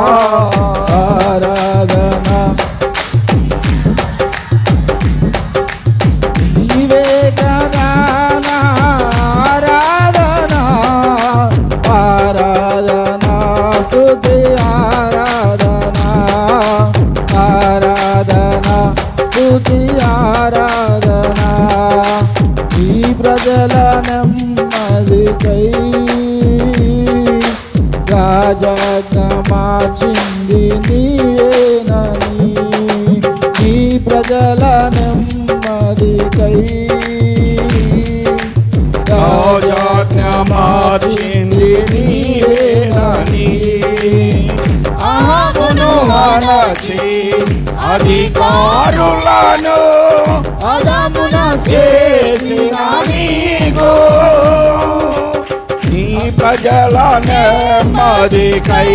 ఆరాధన. నీవే కదా ఆరాధన. ఆరాధన స్తుతి ఆరాధన. ఆరాధన స్తుతి ఆరాధన. ఈ ప్రజల నెమ్మదికై రాజమాచింది నీవేనని ఈ ప్రజల నెమ్మదికై రాజాజ్ఞ మార్చింది నీవేనని అహమును హనచి అధికారులను అదమున చేసిన నీకు. నీ ప్రజల నెమ్మదికై